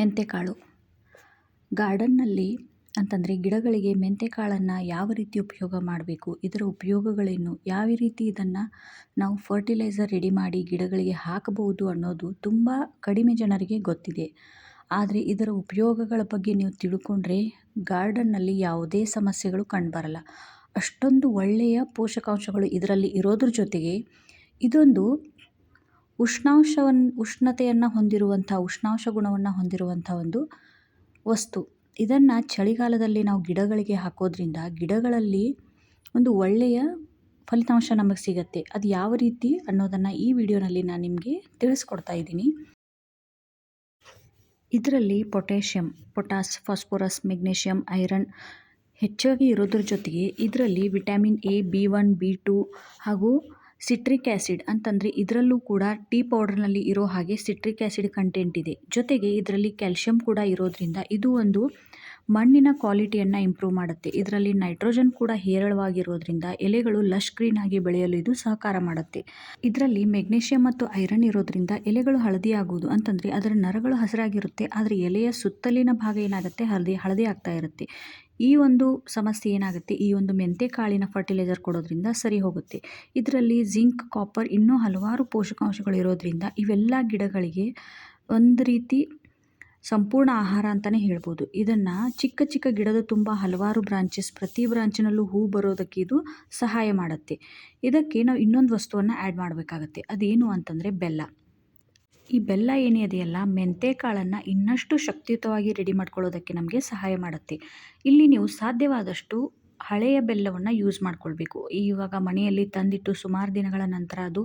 ಮೆಂತೆಕಾಳು. ಗಾರ್ಡನ್ನಲ್ಲಿ ಅಂತಂದರೆ ಗಿಡಗಳಿಗೆ ಮೆಂತೆಕಾಳನ್ನು ಯಾವ ರೀತಿ ಉಪಯೋಗ ಮಾಡಬೇಕು, ಇದರ ಉಪಯೋಗಗಳೇನು, ಯಾವ ರೀತಿ ಇದನ್ನು ನಾವು ಫರ್ಟಿಲೈಸರ್ ರೆಡಿ ಮಾಡಿ ಗಿಡಗಳಿಗೆ ಹಾಕಬಹುದು ಅನ್ನೋದು ತುಂಬ ಕಡಿಮೆ ಜನರಿಗೆ ಗೊತ್ತಿದೆ. ಆದರೆ ಇದರ ಉಪಯೋಗಗಳ ಬಗ್ಗೆ ನೀವು ತಿಳ್ಕೊಂಡ್ರೆ ಗಾರ್ಡನ್ನಲ್ಲಿ ಯಾವುದೇ ಸಮಸ್ಯೆಗಳು ಕಂಡುಬರಲ್ಲ. ಅಷ್ಟೊಂದು ಒಳ್ಳೆಯ ಪೋಷಕಾಂಶಗಳು ಇದರಲ್ಲಿ ಇರೋದ್ರ ಜೊತೆಗೆ ಇದೊಂದು ಉಷ್ಣಾಂಶವನ್ನು ಉಷ್ಣತೆಯನ್ನು ಹೊಂದಿರುವಂಥ, ಉಷ್ಣಾಂಶ ಗುಣವನ್ನು ಹೊಂದಿರುವಂಥ ಒಂದು ವಸ್ತು. ಇದನ್ನು ಚಳಿಗಾಲದಲ್ಲಿ ನಾವು ಗಿಡಗಳಿಗೆ ಹಾಕೋದ್ರಿಂದ ಗಿಡಗಳಲ್ಲಿ ಒಂದು ಒಳ್ಳೆಯ ಫಲಿತಾಂಶ ನಮಗೆ ಸಿಗುತ್ತೆ. ಅದು ಯಾವ ರೀತಿ ಅನ್ನೋದನ್ನು ಈ ವಿಡಿಯೋನಲ್ಲಿ ನಾನು ನಿಮಗೆ ತಿಳಿಸ್ಕೊಡ್ತಾ ಇದ್ದೀನಿ. ಇದರಲ್ಲಿ potassium potash phosphorus magnesium iron ಹೆಚ್ಚಾಗಿ ಇರೋದ್ರ ಜೊತೆಗೆ ಇದರಲ್ಲಿ vitamin A, B one, B two ಹಾಗೂ ಸಿಟ್ರಿಕ್ ಆ್ಯಸಿಡ್ ಅಂತಂದರೆ ಇದರಲ್ಲೂ ಕೂಡ ಟೀ ಪೌಡರ್ನಲ್ಲಿ ಇರೋ ಹಾಗೆ ಸಿಟ್ರಿಕ್ ಆ್ಯಸಿಡ್ ಕಂಟೆಂಟ್ ಇದೆ. ಜೊತೆಗೆ ಇದರಲ್ಲಿ ಕ್ಯಾಲ್ಶಿಯಂ ಕೂಡ ಇರೋದ್ರಿಂದ ಇದು ಒಂದು ಮಣ್ಣಿನ ಕ್ವಾಲಿಟಿಯನ್ನು ಇಂಪ್ರೂವ್ ಮಾಡುತ್ತೆ. ಇದರಲ್ಲಿ ನೈಟ್ರೋಜನ್ ಕೂಡ ಹೇರಳವಾಗಿರೋದ್ರಿಂದ ಎಲೆಗಳು ಲಶ್ ಗ್ರೀನ್ ಆಗಿ ಬೆಳೆಯಲು ಇದು ಸಹಕಾರ ಮಾಡುತ್ತೆ. ಇದರಲ್ಲಿ ಮೆಗ್ನೀಷಿಯಂ ಮತ್ತು ಐರನ್ ಇರೋದ್ರಿಂದ ಎಲೆಗಳು ಹಳದಿ ಆಗುವುದು ಅಂತಂದರೆ ಅದರ ನರಗಳು ಹಸಿರಾಗಿರುತ್ತೆ, ಆದರೆ ಎಲೆಯ ಸುತ್ತಲಿನ ಭಾಗ ಏನಾಗುತ್ತೆ? ಹಳದಿ ಹಳದಿ ಆಗ್ತಾ ಇರುತ್ತೆ. ಈ ಒಂದು ಸಮಸ್ಯೆ ಏನಾಗುತ್ತೆ? ಈ ಒಂದು ಮೆಂತೆ ಕಾಳಿನ ಫರ್ಟಿಲೈಸರ್ ಕೊಡೋದ್ರಿಂದ ಸರಿ ಹೋಗುತ್ತೆ. ಇದರಲ್ಲಿ ಜಿಂಕ್ ಕಾಪರ್ ಇನ್ನೂ ಹಲವಾರು ಪೋಷಕಾಂಶಗಳು ಇರೋದ್ರಿಂದ ಇವೆಲ್ಲ ಗಿಡಗಳಿಗೆ ಒಂದು ರೀತಿ ಸಂಪೂರ್ಣ ಆಹಾರ ಅಂತಲೇ ಹೇಳ್ಬೋದು. ಇದನ್ನು ಚಿಕ್ಕ ಚಿಕ್ಕ ಗಿಡದ ತುಂಬ ಹಲವಾರು ಬ್ರಾಂಚಸ್ ಪ್ರತಿ ಬ್ರಾಂಚಿನಲ್ಲೂ ಹೂ ಬರೋದಕ್ಕೆ ಇದು ಸಹಾಯ ಮಾಡುತ್ತೆ. ಇದಕ್ಕೆ ನಾವು ಇನ್ನೊಂದು ವಸ್ತುವನ್ನು ಆ್ಯಡ್ ಮಾಡಬೇಕಾಗತ್ತೆ. ಅದೇನು ಅಂತಂದರೆ ಬೆಲ್ಲ. ಈ ಬೆಲ್ಲ ಏನಿದೆಯಲ್ಲ ಮೆಂತೆ ಕಾಳನ್ನು ಇನ್ನಷ್ಟು ಶಕ್ತಿಯುತವಾಗಿ ರೆಡಿ ಮಾಡ್ಕೊಳ್ಳೋದಕ್ಕೆ ನಮಗೆ ಸಹಾಯ ಮಾಡುತ್ತೆ. ಇಲ್ಲಿ ನೀವು ಸಾಧ್ಯವಾದಷ್ಟು ಹಳೆಯ ಬೆಲ್ಲವನ್ನು ಯೂಸ್ ಮಾಡ್ಕೊಳ್ಬೇಕು. ಇವಾಗ ಮನೆಯಲ್ಲಿ ತಂದಿಟ್ಟು ಸುಮಾರು ದಿನಗಳ ನಂತರ ಅದು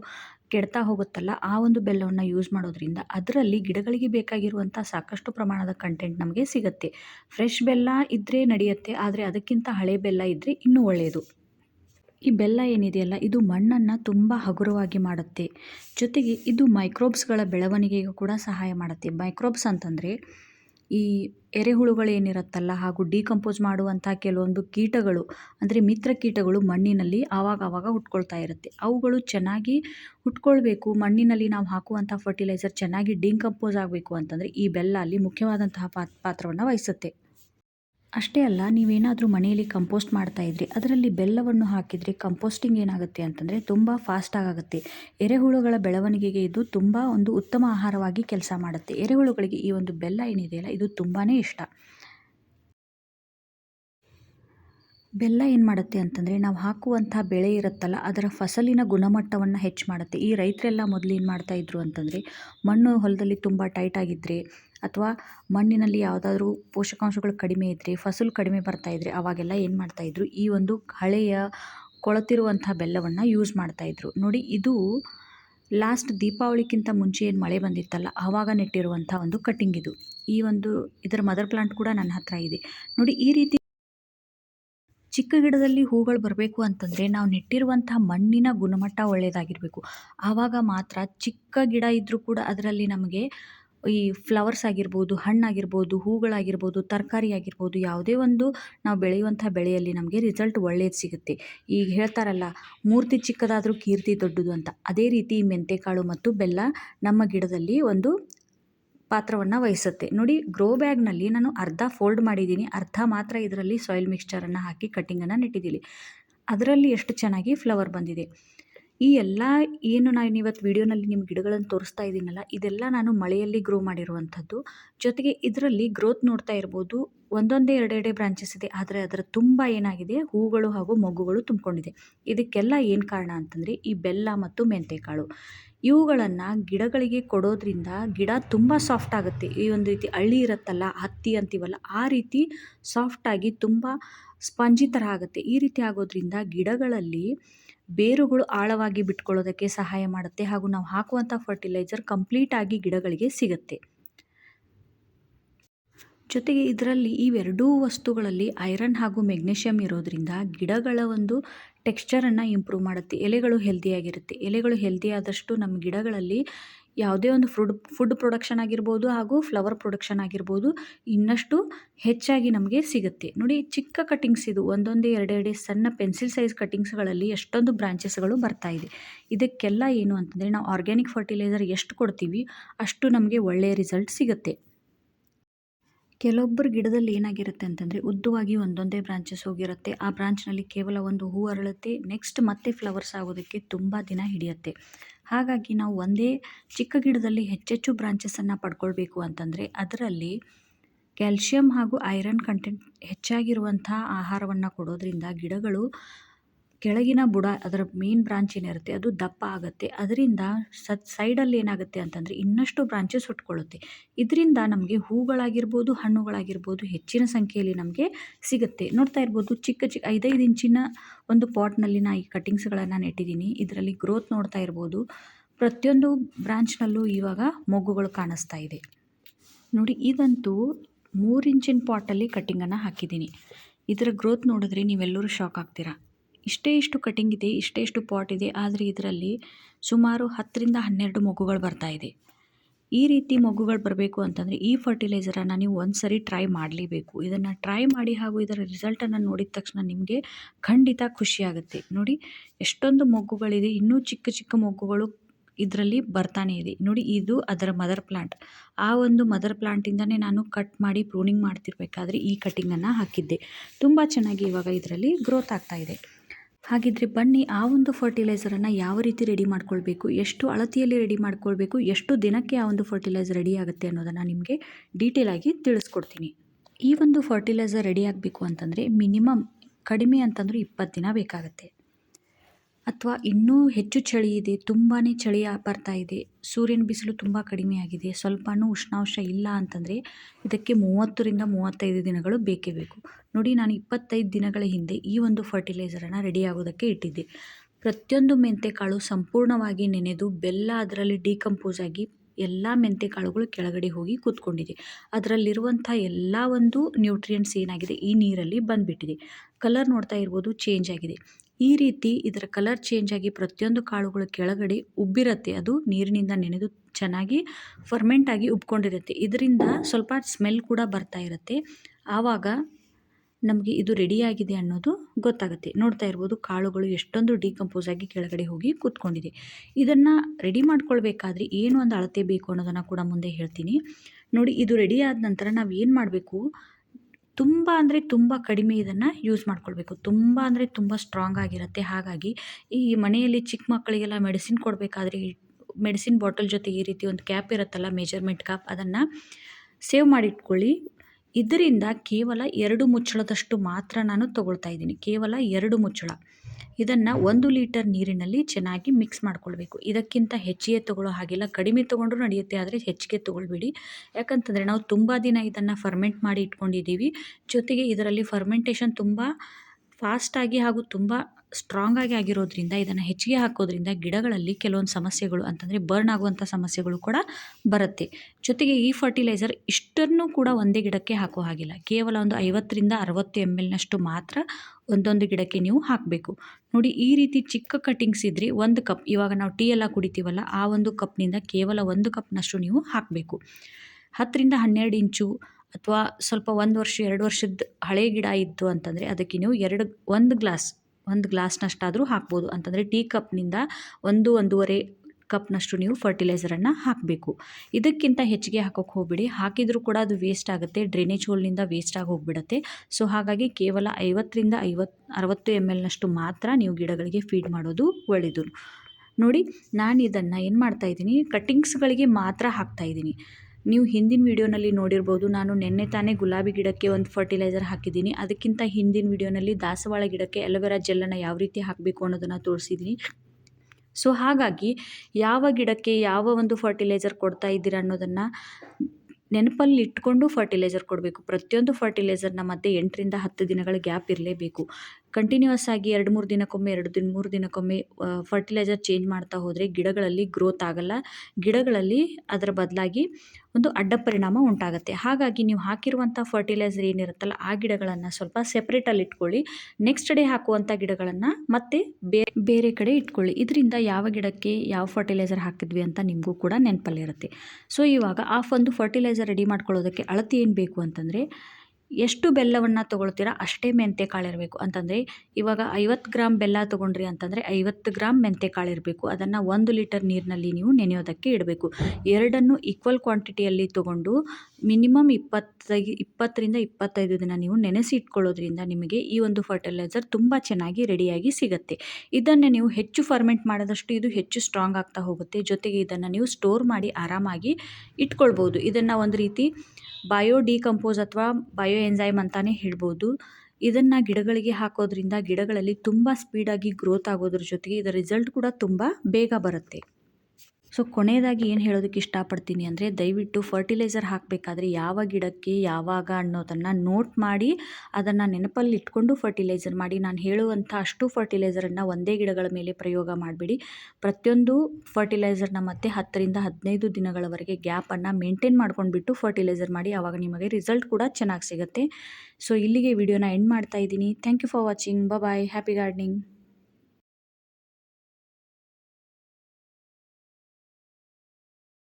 ಕೆಡ್ತಾ ಹೋಗುತ್ತಲ್ಲ, ಆ ಒಂದು ಬೆಲ್ಲವನ್ನು ಯೂಸ್ ಮಾಡೋದ್ರಿಂದ ಅದರಲ್ಲಿ ಗಿಡಗಳಿಗೆ ಬೇಕಾಗಿರುವಂಥ ಸಾಕಷ್ಟು ಪ್ರಮಾಣದ ಕಂಟೆಂಟ್ ನಮಗೆ ಸಿಗುತ್ತೆ. ಫ್ರೆಶ್ ಬೆಲ್ಲ ಇದ್ದರೆ ನಡೆಯುತ್ತೆ, ಆದರೆ ಅದಕ್ಕಿಂತ ಹಳೆ ಬೆಲ್ಲ ಇದ್ದರೆ ಇನ್ನೂ ಒಳ್ಳೆಯದು ಈ ಬೆಲ್ಲ ಏನಿದೆಯಲ್ಲ, ಇದು ಮಣ್ಣನ್ನು ತುಂಬ ಹಗುರವಾಗಿ ಮಾಡುತ್ತೆ. ಜೊತೆಗೆ ಇದು ಮೈಕ್ರೋಬ್ಸ್ಗಳ ಬೆಳವಣಿಗೆಗೂ ಕೂಡ ಸಹಾಯ ಮಾಡುತ್ತೆ. ಮೈಕ್ರೋಬ್ಸ್ ಅಂತಂದರೆ ಈ ಎರೆಹುಳುಗಳೇನಿರುತ್ತಲ್ಲ ಹಾಗೂ ಡಿಕಂಪೋಸ್ ಮಾಡುವಂಥ ಕೆಲವೊಂದು ಕೀಟಗಳು, ಅಂದರೆ ಮಿತ್ರ ಕೀಟಗಳು ಮಣ್ಣಿನಲ್ಲಿ ಆವಾಗ ಆವಾಗ ಹುಟ್ಕೊಳ್ತಾ ಇರುತ್ತೆ. ಅವುಗಳು ಚೆನ್ನಾಗಿ ಹುಟ್ಕೊಳ್ಬೇಕು. ಮಣ್ಣಿನಲ್ಲಿ ನಾವು ಹಾಕುವಂಥ ಫರ್ಟಿಲೈಸರ್ ಚೆನ್ನಾಗಿ ಡಿಕಂಪೋಸ್ ಆಗಬೇಕು ಅಂತಂದರೆ ಈ ಬೆಲ್ಲ ಅಲ್ಲಿ ಮುಖ್ಯವಾದಂತಹ ಪಾತ್ರವನ್ನು ವಹಿಸುತ್ತೆ. ಅಷ್ಟೇ ಅಲ್ಲ, ನೀವೇನಾದರೂ ಮನೆಯಲ್ಲಿ ಕಂಪೋಸ್ಟ್ ಮಾಡ್ತಾ ಇದ್ರಿ, ಅದರಲ್ಲಿ ಬೆಲ್ಲವನ್ನು ಹಾಕಿದರೆ ಕಂಪೋಸ್ಟಿಂಗ್ ಏನಾಗುತ್ತೆ ಅಂತಂದರೆ ತುಂಬ ಫಾಸ್ಟಾಗಿ ಆಗುತ್ತೆ ಎರೆಹುಳುಗಳ ಬೆಳವಣಿಗೆಗೆ ಇದು ತುಂಬ ಒಂದು ಉತ್ತಮ ಆಹಾರವಾಗಿ ಕೆಲಸ ಮಾಡುತ್ತೆ. ಎರೆಹುಳುಗಳಿಗೆ ಈ ಒಂದು ಬೆಲ್ಲ ಏನಿದೆಯಲ್ಲ ಇದು ತುಂಬಾ ಇಷ್ಟ. ಬೆಲ್ಲ ಏನು ಮಾಡುತ್ತೆ ಅಂತಂದರೆ, ನಾವು ಹಾಕುವಂಥ ಬೆಳೆ ಇರುತ್ತಲ್ಲ, ಅದರ ಫಸಲಿನ ಗುಣಮಟ್ಟವನ್ನು ಹೆಚ್ಚು ಮಾಡುತ್ತೆ. ಈ ರೈತರೆಲ್ಲ ಮೊದಲು ಏನು ಮಾಡ್ತಾಯಿದ್ರು ಅಂತಂದರೆ, ಮಣ್ಣು ಹೊಲದಲ್ಲಿ ತುಂಬ ಟೈಟ್ ಆಗಿದ್ದರೆ ಅಥವಾ ಮಣ್ಣಿನಲ್ಲಿ ಯಾವುದಾದ್ರೂ ಪೋಷಕಾಂಶಗಳು ಕಡಿಮೆ ಇದ್ದರೆ ಫಸಲು ಕಡಿಮೆ ಬರ್ತಾ ಇದ್ದರೆ ಅವಾಗೆಲ್ಲ ಏನು ಮಾಡ್ತಾಯಿದ್ರು ಈ ಒಂದು ಹಳೆಯ ಕೊಳತಿರುವಂಥ ಬೆಲ್ಲವನ್ನು ಯೂಸ್ ಮಾಡ್ತಾಯಿದ್ರು ನೋಡಿ, ಇದು ಲಾಸ್ಟ್ ದೀಪಾವಳಿಗಿಂತ ಮುಂಚೆ ಏನು ಮಳೆ ಬಂದಿತ್ತಲ್ಲ ಆವಾಗ ನೆಟ್ಟಿರುವಂಥ ಒಂದು ಕಟ್ಟಿಂಗ್ ಇದು. ಈ ಒಂದು ಇದರ ಮದರ್ ಪ್ಲಾಂಟ್ ಕೂಡ ನನ್ನ ಹತ್ರ ಇದೆ. ನೋಡಿ, ಈ ರೀತಿ ಚಿಕ್ಕ ಗಿಡದಲ್ಲಿ ಹೂಗಳು ಬರಬೇಕು ಅಂತಂದರೆ ನಾವು ನೆಟ್ಟಿರುವಂಥ ಮಣ್ಣಿನ ಗುಣಮಟ್ಟ ಒಳ್ಳೆಯದಾಗಿರಬೇಕು ಆವಾಗ ಮಾತ್ರ ಚಿಕ್ಕ ಗಿಡ ಇದ್ದರೂ ಕೂಡ ಅದರಲ್ಲಿ ನಮಗೆ ಈ ಫ್ಲವರ್ಸ್ ಆಗಿರ್ಬೋದು, ಹಣ್ಣಾಗಿರ್ಬೋದು, ಹೂಗಳಾಗಿರ್ಬೋದು ತರಕಾರಿ ಆಗಿರ್ಬೋದು ಯಾವುದೇ ಒಂದು ನಾವು ಬೆಳೆಯುವಂಥ ಬೆಳೆಯಲ್ಲಿ ನಮಗೆ ರಿಸಲ್ಟ್ ಒಳ್ಳೆಯದು ಸಿಗುತ್ತೆ. ಈಗ ಹೇಳ್ತಾರಲ್ಲ, ಮೂರ್ತಿ ಚಿಕ್ಕದಾದರೂ ಕೀರ್ತಿ ದೊಡ್ಡದು ಅಂತ. ಅದೇ ರೀತಿ ಮೆಂತೆಕಾಳು ಮತ್ತು ಬೆಲ್ಲ ನಮ್ಮ ಗಿಡದಲ್ಲಿ ಒಂದು ಪಾತ್ರವನ್ನು ವಹಿಸುತ್ತೆ. ನೋಡಿ ಗ್ರೋ ಬ್ಯಾಗ್ನಲ್ಲಿ ನಾನು ಅರ್ಧ ಫೋಲ್ಡ್ ಮಾಡಿದ್ದೀನಿ. ಅರ್ಧ ಮಾತ್ರ ಇದರಲ್ಲಿ ಸಾಯಿಲ್ ಮಿಕ್ಸ್ಚರನ್ನು ಹಾಕಿ ಕಟ್ಟಿಂಗನ್ನು ನೆಟ್ಟಿದ್ದೀನಿ. ಅದರಲ್ಲಿ ಎಷ್ಟು ಚೆನ್ನಾಗಿ ಫ್ಲವರ್ ಬಂದಿದೆ. ಈ ಎಲ್ಲ ಏನು ನಾನು ಇವತ್ತು ವಿಡಿಯೋನಲ್ಲಿ ನಿಮ್ಮ ಗಿಡಗಳನ್ನು ತೋರಿಸ್ತಾ ಇದ್ದೀನಲ್ಲ, ಇದೆಲ್ಲ ನಾನು ಮಳೆಯಲ್ಲಿ ಗ್ರೋ ಮಾಡಿರುವಂಥದ್ದು. ಜೊತೆಗೆ ಇದರಲ್ಲಿ ಗ್ರೋತ್ ನೋಡ್ತಾ ಇರ್ಬೋದು. ಒಂದೊಂದೇ ಎರಡೆರಡೇ ಬ್ರಾಂಚಸ್ ಇದೆ, ಆದರೆ ಅದರ ತುಂಬ ಏನಾಗಿದೆ, ಹೂಗಳು ಹಾಗೂ ಮೊಗ್ಗುಗಳು ತುಂಬಿಕೊಂಡಿದೆ. ಇದಕ್ಕೆಲ್ಲ ಏನು ಕಾರಣ ಅಂತಂದರೆ, ಈ ಬೆಲ್ಲ ಮತ್ತು ಮೆಂತೆಕಾಳು. ಇವುಗಳನ್ನು ಗಿಡಗಳಿಗೆ ಕೊಡೋದ್ರಿಂದ ಗಿಡ ತುಂಬ ಸಾಫ್ಟ್ ಆಗುತ್ತೆ. ಈ ಒಂದು ರೀತಿ ಹಳ್ಳಿ ಇರುತ್ತಲ್ಲ, ಹತ್ತಿ ಅಂತೀವಲ್ಲ, ಆ ರೀತಿ ಸಾಫ್ಟಾಗಿ ತುಂಬ ಸ್ಪಂಜಿ ಥರ ಆಗುತ್ತೆ. ಈ ರೀತಿ ಆಗೋದ್ರಿಂದ ಗಿಡಗಳಲ್ಲಿ ಬೇರುಗಳು ಆಳವಾಗಿ ಬಿಟ್ಕೊಳ್ಳೋದಕ್ಕೆ ಸಹಾಯ ಮಾಡುತ್ತೆ ಹಾಗೂ ನಾವು ಹಾಕುವಂಥ ಫರ್ಟಿಲೈಸರ್ ಕಂಪ್ಲೀಟಾಗಿ ಗಿಡಗಳಿಗೆ ಸಿಗುತ್ತೆ. ಜೊತೆಗೆ ಇದರಲ್ಲಿ ಇವೆರಡೂ ವಸ್ತುಗಳಲ್ಲಿ ಐರನ್ ಹಾಗೂ ಮೆಗ್ನೀಷಿಯಮ್ ಇರೋದ್ರಿಂದ ಗಿಡಗಳ ಒಂದು ಟೆಕ್ಸ್ಚರನ್ನು ಇಂಪ್ರೂವ್ ಮಾಡುತ್ತೆ. ಎಲೆಗಳು ಹೆಲ್ದಿಯಾಗಿರುತ್ತೆ ಎಲೆಗಳು ಹೆಲ್ದಿ ಆದಷ್ಟು ನಮ್ಮ ಗಿಡಗಳಲ್ಲಿ ಯಾವುದೇ ಒಂದು ಫುಡ್ ಫುಡ್ ಪ್ರೊಡಕ್ಷನ್ ಆಗಿರ್ಬೋದು ಹಾಗೂ ಫ್ಲವರ್ ಪ್ರೊಡಕ್ಷನ್ ಆಗಿರ್ಬೋದು ಇನ್ನಷ್ಟು ಹೆಚ್ಚಾಗಿ ನಮಗೆ ಸಿಗುತ್ತೆ. ನೋಡಿ, ಚಿಕ್ಕ ಕಟ್ಟಿಂಗ್ಸ್ ಇದು. ಒಂದೊಂದೇ, ಎರಡೆರಡೇ ಸಣ್ಣ ಪೆನ್ಸಿಲ್ ಸೈಜ್ ಕಟ್ಟಿಂಗ್ಸ್ಗಳಲ್ಲಿ ಎಷ್ಟೊಂದು ಬ್ರಾಂಚಸ್ಗಳು ಬರ್ತಾ ಇದೆ. ಇದಕ್ಕೆಲ್ಲ ಏನು ಅಂತಂದರೆ, ನಾವು ಆರ್ಗ್ಯಾನಿಕ್ ಫರ್ಟಿಲೈಸರ್ ಎಷ್ಟು ಕೊಡ್ತೀವಿ, ಅಷ್ಟು ನಮಗೆ ಒಳ್ಳೆಯ ರಿಸಲ್ಟ್ ಸಿಗುತ್ತೆ. ಕೆಲವೊಬ್ಬರ ಗಿಡದಲ್ಲಿ ಏನಾಗಿರುತ್ತೆ ಅಂತಂದರೆ ಉದ್ದವಾಗಿ ಒಂದೊಂದೇ ಬ್ರಾಂಚಸ್ ಹೋಗಿರುತ್ತೆ. ಆ ಬ್ರಾಂಚ್ನಲ್ಲಿ ಕೇವಲ ಒಂದು ಹೂ ಅರಳುತ್ತೆ ನೆಕ್ಸ್ಟ್ ಮತ್ತೆ ಫ್ಲವರ್ಸ್ ಆಗೋದಕ್ಕೆ ತುಂಬ ದಿನ ಹಿಡಿಯುತ್ತೆ. ಹಾಗಾಗಿ ನಾವು ಒಂದೇ ಚಿಕ್ಕ ಗಿಡದಲ್ಲಿ ಹೆಚ್ಚೆಚ್ಚು ಬ್ರಾಂಚಸನ್ನು ಪಡ್ಕೊಳ್ಬೇಕು ಅಂತಂದರೆ ಅದರಲ್ಲಿ ಕ್ಯಾಲ್ಶಿಯಂ ಹಾಗೂ ಐರನ್ ಕಂಟೆಂಟ್ ಹೆಚ್ಚಾಗಿರುವಂಥ ಆಹಾರವನ್ನು ಕೊಡೋದ್ರಿಂದ ಗಿಡಗಳು ಕೆಳಗಿನ ಬುಡ ಅದರ ಮೇನ್ ಬ್ರಾಂಚ್ ಏನಿರುತ್ತೆ, ಅದು ದಪ್ಪ ಆಗುತ್ತೆ. ಅದರಿಂದ ಸತ್ ಸೈಡಲ್ಲಿ ಏನಾಗುತ್ತೆ ಅಂತಂದರೆ ಇನ್ನಷ್ಟು ಬ್ರಾಂಚಸ್ ಹುಟ್ಕೊಳ್ಳುತ್ತೆ. ಇದರಿಂದ ನಮಗೆ ಹೂಗಳಾಗಿರ್ಬೋದು, ಹಣ್ಣುಗಳಾಗಿರ್ಬೋದು ಹೆಚ್ಚಿನ ಸಂಖ್ಯೆಯಲ್ಲಿ ನಮಗೆ ಸಿಗುತ್ತೆ. ನೋಡ್ತಾ ಇರ್ಬೋದು, ಚಿಕ್ಕ ಚಿಕ್ಕ ಐದೈದು ಇಂಚಿನ ಒಂದು ಪಾಟ್ನಲ್ಲಿ ನಾ ಈ ಕಟ್ಟಿಂಗ್ಸ್ಗಳನ್ನು ನೆಟ್ಟಿದ್ದೀನಿ. ಇದರಲ್ಲಿ ಗ್ರೋತ್ ನೋಡ್ತಾ ಇರ್ಬೋದು. ಪ್ರತಿಯೊಂದು ಬ್ರಾಂಚ್ನಲ್ಲೂ ಇವಾಗ ಮೊಗ್ಗುಗಳು ಕಾಣಿಸ್ತಾ ಇದೆ. ನೋಡಿ ಇದಂತೂ ಮೂರು ಇಂಚಿನ ಪಾಟಲ್ಲಿ ಕಟ್ಟಿಂಗನ್ನು ಹಾಕಿದ್ದೀನಿ. ಇದರ ಗ್ರೋತ್ ನೋಡಿದ್ರೆ ನೀವೆಲ್ಲರೂ ಶಾಕ್ ಆಗ್ತೀರಾ? ಇಷ್ಟೇ ಇಷ್ಟು ಕಟಿಂಗ್ ಇದೆ, ಇಷ್ಟೇ ಇಷ್ಟು ಪಾಟ್ ಇದೆ, ಆದರೆ ಇದರಲ್ಲಿ ಸುಮಾರು ಹತ್ತರಿಂದ ಹನ್ನೆರಡು ಮಗುಗಳು ಬರ್ತಾ ಇದೆ. ಈ ರೀತಿ ಮಗುಗಳು ಬರಬೇಕು ಅಂತಂದರೆ ಈ ಫರ್ಟಿಲೈಸರನ್ನು ನೀವು ಒಂದು ಸರಿ ಟ್ರೈ ಮಾಡಲೇಬೇಕು. ಇದನ್ನು ಟ್ರೈ ಮಾಡಿ ಹಾಗೂ ಇದರ ರಿಸಲ್ಟನ್ನು ನೋಡಿದ ತಕ್ಷಣ ನಿಮಗೆ ಖಂಡಿತ ಖುಷಿಯಾಗುತ್ತೆ ನೋಡಿ, ಎಷ್ಟೊಂದು ಮಗುಗಳಿದೆ ಇನ್ನೂ ಚಿಕ್ಕ ಚಿಕ್ಕ ಮೊಗ್ಗುಗಳು ಇದರಲ್ಲಿ ಬರ್ತಾನೆ ಇದೆ. ನೋಡಿ, ಇದು ಅದರ ಮದರ್ ಪ್ಲಾಂಟ್ ಆ ಒಂದು ಮದರ್ ಪ್ಲಾಂಟಿಂದನೇ ನಾನು ಕಟ್ ಮಾಡಿ ಪ್ರೂನಿಂಗ್ ಮಾಡ್ತಿರ್ಬೇಕಾದ್ರೆ ಈ ಕಟಿಂಗನ್ನು ಹಾಕಿದ್ದೆ. ತುಂಬ ಚೆನ್ನಾಗಿ ಇವಾಗ ಇದರಲ್ಲಿ ಗ್ರೋತ್ ಆಗ್ತಾ ಇದೆ. ಹಾಗಿದ್ರೆ ಬನ್ನಿ, ಆ ಒಂದು ಫರ್ಟಿಲೈಸರನ್ನು ಯಾವ ರೀತಿ ರೆಡಿ ಮಾಡ್ಕೊಳ್ಬೇಕು, ಎಷ್ಟು ಅಳತೆಯಲ್ಲಿ ರೆಡಿ ಮಾಡ್ಕೊಳ್ಬೇಕು, ಎಷ್ಟು ದಿನಕ್ಕೆ ಆ ಒಂದು ಫರ್ಟಿಲೈಸರ್ ರೆಡಿ ಆಗುತ್ತೆ ಅನ್ನೋದನ್ನು ನಿಮಗೆ ಡೀಟೇಲ್ ಆಗಿ ತಿಳಿಸ್ಕೊಡ್ತೀನಿ. ಈ ಒಂದು ಫರ್ಟಿಲೈಸರ್ ರೆಡಿ ಆಗಬೇಕು ಅಂತಂದರೆ ಮಿನಿಮಮ್ ಕಡಿಮೆ ಅಂತಂದರೂ ಇಪ್ಪತ್ತು ದಿನ ಬೇಕಾಗುತ್ತೆ. ಅಥವಾ ಇನ್ನೂ ಹೆಚ್ಚು ಚಳಿ ಇದೆ ತುಂಬಾ ಚಳಿ ಬರ್ತಾ ಇದೆ, ಸೂರ್ಯನ ಬಿಸಿಲು ತುಂಬ ಕಡಿಮೆ ಆಗಿದೆ, ಸ್ವಲ್ಪನೂ ಉಷ್ಣಾಂಶ ಇಲ್ಲ ಅಂತಂದರೆ ಇದಕ್ಕೆ ಮೂವತ್ತರಿಂದ ಮೂವತ್ತೈದು ದಿನಗಳು ಬೇಕೇ ಬೇಕು. ನೋಡಿ, ನಾನು ಇಪ್ಪತ್ತೈದು ದಿನಗಳ ಹಿಂದೆ ಈ ಒಂದು ಫರ್ಟಿಲೈಸರನ್ನು ರೆಡಿ ಆಗೋದಕ್ಕೆ ಇಟ್ಟಿದ್ದೆ. ಪ್ರತಿಯೊಂದು ಮೆಂತೆಕಾಳು ಸಂಪೂರ್ಣವಾಗಿ ನೆನೆದು ಬೆಲ್ಲ ಅದರಲ್ಲಿ ಡಿಕಂಪೋಸ್ ಆಗಿ ಎಲ್ಲ ಮೆಂತೆಕಾಳುಗಳು ಕೆಳಗಡೆ ಹೋಗಿ ಕೂತ್ಕೊಂಡಿದೆ. ಅದರಲ್ಲಿರುವಂಥ ಎಲ್ಲ ಒಂದು ನ್ಯೂಟ್ರಿಯೆಂಟ್ಸ್ ಏನಾಗಿದೆ, ಈ ನೀರಲ್ಲಿ ಬಂದುಬಿಟ್ಟಿದೆ. ಕಲರ್ ನೋಡ್ತಾ ಇರ್ಬೋದು ಚೇಂಜ್ ಆಗಿದೆ. ಈ ರೀತಿ ಇದರ ಕಲರ್ ಚೇಂಜ್ ಆಗಿ ಪ್ರತಿಯೊಂದು ಕಾಳುಗಳು ಕೆಳಗಡೆ ಉಬ್ಬಿರತ್ತೆ. ಅದು ನೀರಿನಿಂದ ನೆನೆದು ಚೆನ್ನಾಗಿ ಫರ್ಮೆಂಟ್ ಆಗಿ ಉಬ್ಕೊಂಡಿರುತ್ತೆ. ಇದರಿಂದ ಸ್ವಲ್ಪ ಸ್ಮೆಲ್ ಕೂಡ ಬರ್ತಾ ಇರುತ್ತೆ. ಆವಾಗ ನಮಗೆ ಇದು ರೆಡಿಯಾಗಿದೆ ಅನ್ನೋದು ಗೊತ್ತಾಗುತ್ತೆ. ನೋಡ್ತಾ ಇರ್ಬೋದು ಕಾಳುಗಳು ಎಷ್ಟೊಂದು ಡಿಕಂಪೋಸ್ ಆಗಿ ಕೆಳಗಡೆ ಹೋಗಿ ಕೂತ್ಕೊಂಡಿದೆ. ಇದನ್ನು ರೆಡಿ ಮಾಡ್ಕೊಳ್ಬೇಕಾದ್ರೆ ಏನು ಒಂದು ಅಳತೆ ಬೇಕು ಅನ್ನೋದನ್ನು ಕೂಡ ಮುಂದೆ ಹೇಳ್ತೀನಿ. ನೋಡಿ, ಇದು ರೆಡಿ ಆದ ನಂತರ ನಾವು ಏನು ಮಾಡಬೇಕು? ತುಂಬ ಅಂದರೆ ತುಂಬ ಕಡಿಮೆ ಇದನ್ನು ಯೂಸ್ ಮಾಡ್ಕೊಳ್ಬೇಕು. ತುಂಬ ಅಂದರೆ ತುಂಬ ಸ್ಟ್ರಾಂಗ್ ಆಗಿರುತ್ತೆ. ಹಾಗಾಗಿ ಈ ಮನೆಯಲ್ಲಿ ಚಿಕ್ಕ ಮಕ್ಕಳಿಗೆಲ್ಲ ಮೆಡಿಸಿನ್ ಕೊಡಬೇಕಾದ್ರೆ ಮೆಡಿಸಿನ್ ಬಾಟಲ್ ಜೊತೆ ಈ ರೀತಿ ಒಂದು ಕ್ಯಾಪ್ ಇರುತ್ತಲ್ಲ ಮೆಜರ್ಮೆಂಟ್ ಕ್ಯಾಪ್ ಅದನ್ನು ಸೇವ್ ಮಾಡಿಟ್ಕೊಳ್ಳಿ. ಇದರಿಂದ ಕೇವಲ ಎರಡು ಮುಚ್ಚಳದಷ್ಟು ಮಾತ್ರ ನಾನು ತೊಗೊಳ್ತಾ ಇದ್ದೀನಿ. ಕೇವಲ ಎರಡು ಮುಚ್ಚಳ. ಇದನ್ನು ಒಂದು ಲೀಟರ್ ನೀರಿನಲ್ಲಿ ಚೆನ್ನಾಗಿ ಮಿಕ್ಸ್ ಮಾಡ್ಕೊಳ್ಬೇಕು. ಇದಕ್ಕಿಂತ ಹೆಚ್ಚಿಗೆ ತೊಗೊಳ್ಳೋ ಹಾಗಿಲ್ಲ. ಕಡಿಮೆ ತೊಗೊಂಡ್ರೂ ನಡೆಯುತ್ತೆ, ಆದರೆ ಹೆಚ್ಚಿಗೆ ತೊಗೊಳ್ಬೇಡಿ. ಯಾಕಂತಂದರೆ ನಾವು ತುಂಬ ದಿನ ಇದನ್ನು ಫರ್ಮೆಂಟ್ ಮಾಡಿ ಇಟ್ಕೊಂಡಿದ್ದೀವಿ. ಜೊತೆಗೆ ಇದರಲ್ಲಿ ಫರ್ಮೆಂಟೇಷನ್ ತುಂಬ ಫಾಸ್ಟಾಗಿ ಹಾಗೂ ತುಂಬ ಸ್ಟ್ರಾಂಗ್ ಆಗಿ ಆಗಿರೋದ್ರಿಂದ, ಇದನ್ನು ಹೆಚ್ಚಿಗೆ ಹಾಕೋದ್ರಿಂದ ಗಿಡಗಳಲ್ಲಿ ಕೆಲವೊಂದು ಸಮಸ್ಯೆಗಳು ಅಂತಂದರೆ ಬರ್ನ್ ಆಗುವಂಥ ಸಮಸ್ಯೆಗಳು ಕೂಡ ಬರುತ್ತೆ. ಜೊತೆಗೆ ಈ ಫರ್ಟಿಲೈಸರ್ ಇಷ್ಟನ್ನು ಕೂಡ ಒಂದೇ ಗಿಡಕ್ಕೆ ಹಾಕೋ ಹಾಗಿಲ್ಲ. ಕೇವಲ ಒಂದು ಐವತ್ತರಿಂದ ಅರವತ್ತು ಎಂ ಎಲ್ನಷ್ಟು ಮಾತ್ರ ಒಂದೊಂದು ಗಿಡಕ್ಕೆ ನೀವು ಹಾಕಬೇಕು. ನೋಡಿ, ಈ ರೀತಿ ಚಿಕ್ಕ ಕಟ್ಟಿಂಗ್ಸ್ ಇದ್ದರೆ ಒಂದು ಕಪ್ ಇವಾಗ ನಾವು ಟೀ ಎಲ್ಲ ಕುಡಿತೀವಲ್ಲ, ಆ ಒಂದು ಕಪ್ನಿಂದ ಕೇವಲ ಒಂದು ಕಪ್ನಷ್ಟು ನೀವು ಹಾಕಬೇಕು. ಹತ್ತರಿಂದ ಹನ್ನೆರಡು ಇಂಚು ಅಥವಾ ಸ್ವಲ್ಪ ಒಂದು ವರ್ಷ, ಎರಡು ವರ್ಷದ ಹಳೆ ಗಿಡ ಇತ್ತು ಅಂತಂದರೆ ಅದಕ್ಕೆ ನೀವು ಎರಡು, ಒಂದು ಗ್ಲಾಸ್, ಒಂದು ಗ್ಲಾಸ್ನಷ್ಟಾದರೂ ಹಾಕ್ಬೋದು. ಅಂತಂದರೆ ಟೀ ಕಪ್ನಿಂದ ಒಂದು, ಒಂದೂವರೆ ಕಪ್ನಷ್ಟು ನೀವು ಫರ್ಟಿಲೈಸರನ್ನು ಹಾಕಬೇಕು. ಇದಕ್ಕಿಂತ ಹೆಚ್ಚಿಗೆ ಹಾಕೋಕ್ಕೆ ಹೋಗ್ಬಿಡಿ. ಹಾಕಿದರೂ ಕೂಡ ಅದು ವೇಸ್ಟ್ ಆಗುತ್ತೆ. ಡ್ರೈನೇಜ್ ಹೋಲ್ನಿಂದ ವೇಸ್ಟ್ ಆಗಿ ಹೋಗ್ಬಿಡುತ್ತೆ. ಸೊ ಹಾಗಾಗಿ ಕೇವಲ ಐವತ್ತರಿಂದ ಐವತ್ತು ಅರವತ್ತು ಎಂ ಎಲ್ನಷ್ಟು ಮಾತ್ರ ನೀವು ಗಿಡಗಳಿಗೆ ಫೀಡ್ ಮಾಡೋದು ಒಳ್ಳೆಯದು ನೋಡಿ ನಾನು ಇದನ್ನು ಏನು ಮಾಡ್ತಾಯಿದ್ದೀನಿ ಕಟ್ಟಿಂಗ್ಸ್ಗಳಿಗೆ ಮಾತ್ರ ಹಾಕ್ತಾಯಿದ್ದೀನಿ ನೀವು ಹಿಂದಿನ ವೀಡಿಯೋನಲ್ಲಿ ನೋಡಿರ್ಬೋದು, ನಾನು ನಿನ್ನೆ ತಾನೇ ಗುಲಾಬಿ ಗಿಡಕ್ಕೆ ಒಂದು ಫರ್ಟಿಲೈಸರ್ ಹಾಕಿದ್ದೀನಿ. ಅದಕ್ಕಿಂತ ಹಿಂದಿನ ವೀಡಿಯೋನಲ್ಲಿ ದಾಸವಾಳ ಗಿಡಕ್ಕೆ ಅಲೋವೆರಾ ಜೆಲ್ಲನ್ನು ಯಾವ ರೀತಿ ಹಾಕಬೇಕು ಅನ್ನೋದನ್ನು ತೋರಿಸಿದ್ದೀನಿ. ಸೊ, ಹಾಗಾಗಿ ಯಾವ ಗಿಡಕ್ಕೆ ಯಾವ ಒಂದು ಫರ್ಟಿಲೈಸರ್ ಕೊಡ್ತಾ ಇದ್ದೀರಾ ಅನ್ನೋದನ್ನು ನೆನಪಲ್ಲಿ ಇಟ್ಕೊಂಡು ಫರ್ಟಿಲೈಸರ್ ಕೊಡಬೇಕು. ಪ್ರತಿಯೊಂದು ಫರ್ಟಿಲೈಸರ್ನ ಮತ್ತೆ ಎಂಟರಿಂದ ಹತ್ತು ದಿನಗಳ ಗ್ಯಾಪ್ ಇರಲೇಬೇಕು. ಕಂಟಿನ್ಯೂಯಸ್ ಆಗಿ ಎರಡು ಮೂರು ದಿನಕ್ಕೊಮ್ಮೆ, ಎರಡು ದಿನ, ಮೂರು ದಿನಕ್ಕೊಮ್ಮೆ ಫರ್ಟಿಲೈಸರ್ ಚೇಂಜ್ ಮಾಡ್ತಾ ಹೋದರೆ ಗಿಡಗಳಲ್ಲಿ ಗ್ರೋತ್ ಆಗಲ್ಲ. ಗಿಡಗಳಲ್ಲಿ ಅದರ ಬದಲಾಗಿ ಒಂದು ಅಡ್ಡ ಪರಿಣಾಮ ಉಂಟಾಗುತ್ತೆ. ಹಾಗಾಗಿ ನೀವು ಹಾಕಿರುವಂಥ ಫರ್ಟಿಲೈಸರ್ ಏನಿರುತ್ತಲ್ಲ, ಆ ಗಿಡಗಳನ್ನು ಸ್ವಲ್ಪ ಸೆಪ್ರೇಟಲ್ಲಿ ಇಟ್ಕೊಳ್ಳಿ. ನೆಕ್ಸ್ಟ್ ಡೇ ಹಾಕುವಂಥ ಗಿಡಗಳನ್ನು ಮತ್ತೆ ಬೇರೆ ಬೇರೆ ಕಡೆ ಇಟ್ಕೊಳ್ಳಿ. ಇದರಿಂದ ಯಾವ ಗಿಡಕ್ಕೆ ಯಾವ ಫರ್ಟಿಲೈಸರ್ ಹಾಕಿದ್ವಿ ಅಂತ ನಿಮಗೂ ಕೂಡ ನೆನಪಲ್ಲಿರುತ್ತೆ ಸೊ ಇವಾಗ ಆ ಒಂದು ಫರ್ಟಿಲೈಸರ್ ರೆಡಿ ಮಾಡ್ಕೊಳ್ಳೋದಕ್ಕೆ ಅಳತೆ ಏನು ಬೇಕು ಅಂತಂದರೆ ಎಷ್ಟು ಬೆಲ್ಲವನ್ನು ತೊಗೊಳ್ತೀರಾ ಅಷ್ಟೇ ಮೆಂತ್ಯ ಕಾಳು ಇರಬೇಕು. ಅಂತಂದರೆ ಇವಾಗ ಐವತ್ತು ಗ್ರಾಮ್ ಬೆಲ್ಲ ತೊಗೊಂಡ್ರಿ ಅಂತಂದರೆ ಐವತ್ತು ಗ್ರಾಮ್ ಮೆಂತ್ಯ ಕಾಳು ಇರಬೇಕು. ಅದನ್ನು ಒಂದು ಲೀಟರ್ ನೀರಿನಲ್ಲಿ ನೀವು ನೆನೆಯೋದಕ್ಕೆ ಇಡಬೇಕು. ಎರಡನ್ನು ಈಕ್ವಲ್ ಕ್ವಾಂಟಿಟಿಯಲ್ಲಿ ತೊಗೊಂಡು ಮಿನಿಮಮ್ ಇಪ್ಪತ್ತೈ ಇಪ್ಪತ್ತರಿಂದ ಇಪ್ಪತ್ತೈದು ದಿನ ನೀವು ನೆನೆಸಿ ಇಟ್ಕೊಳ್ಳೋದ್ರಿಂದ ನಿಮಗೆ ಈ ಒಂದು ಫರ್ಟಿಲೈಸರ್ ತುಂಬ ಚೆನ್ನಾಗಿ ರೆಡಿಯಾಗಿ ಸಿಗುತ್ತೆ. ಇದನ್ನು ನೀವು ಹೆಚ್ಚು ಫರ್ಮೆಂಟ್ ಮಾಡಿದಷ್ಟು ಇದು ಹೆಚ್ಚು ಸ್ಟ್ರಾಂಗ್ ಆಗ್ತಾ ಹೋಗುತ್ತೆ. ಜೊತೆಗೆ ಇದನ್ನು ನೀವು ಸ್ಟೋರ್ ಮಾಡಿ ಆರಾಮಾಗಿ ಇಟ್ಕೊಳ್ಬೋದು. ಇದನ್ನು ಒಂದು ರೀತಿ ಬಯೋ ಡಿಕಂಪೋಸ್ ಅಥವಾ ಬಯೋ ಎಂಜೈಮ್ ಅಂತಲೇ ಹೇಳ್ಬೋದು. ಇದನ್ನು ಗಿಡಗಳಿಗೆ ಹಾಕೋದ್ರಿಂದ ಗಿಡಗಳಲ್ಲಿ ತುಂಬ ಸ್ಪೀಡಾಗಿ ಗ್ರೋತ್ ಆಗೋದ್ರ ಜೊತೆಗೆ ಇದರ ರಿಸಲ್ಟ್ ಕೂಡ ತುಂಬ ಬೇಗ ಬರುತ್ತೆ. ಸೊ ಕೊನೆಯದಾಗಿ ಏನು ಹೇಳೋದಕ್ಕೆ ಇಷ್ಟಪಡ್ತೀನಿ ಅಂದರೆ ದಯವಿಟ್ಟು ಫರ್ಟಿಲೈಸರ್ ಹಾಕಬೇಕಾದ್ರೆ ಯಾವ ಗಿಡಕ್ಕೆ ಯಾವಾಗ ಅನ್ನೋದನ್ನು ನೋಟ್ ಮಾಡಿ ಅದನ್ನು ನೆನಪಲ್ಲಿ ಇಟ್ಕೊಂಡು ಫರ್ಟಿಲೈಸರ್ ಮಾಡಿ. ನಾನು ಹೇಳುವಂಥ ಅಷ್ಟು ಫರ್ಟಿಲೈಸರನ್ನು ಒಂದೇ ಗಿಡಗಳ ಮೇಲೆ ಪ್ರಯೋಗ ಮಾಡಬೇಡಿ. ಪ್ರತಿಯೊಂದು ಫರ್ಟಿಲೈಸರ್ನ ಮತ್ತೆ ಹತ್ತರಿಂದ ಹದಿನೈದು ದಿನಗಳವರೆಗೆ ಗ್ಯಾಪನ್ನು ಮೇಂಟೈನ್ ಮಾಡ್ಕೊಂಡ್ಬಿಟ್ಟು ಫರ್ಟಿಲೈಸರ್ ಮಾಡಿ ಆವಾಗ ನಿಮಗೆ ರಿಸಲ್ಟ್ ಕೂಡ ಚೆನ್ನಾಗಿ ಸಿಗುತ್ತೆ. ಸೊ ಇಲ್ಲಿಗೆ ವಿಡಿಯೋನ ಎಂಡ್ ಮಾಡ್ತಾ ಇದ್ದೀನಿ. Thank you for watching bye happy gardening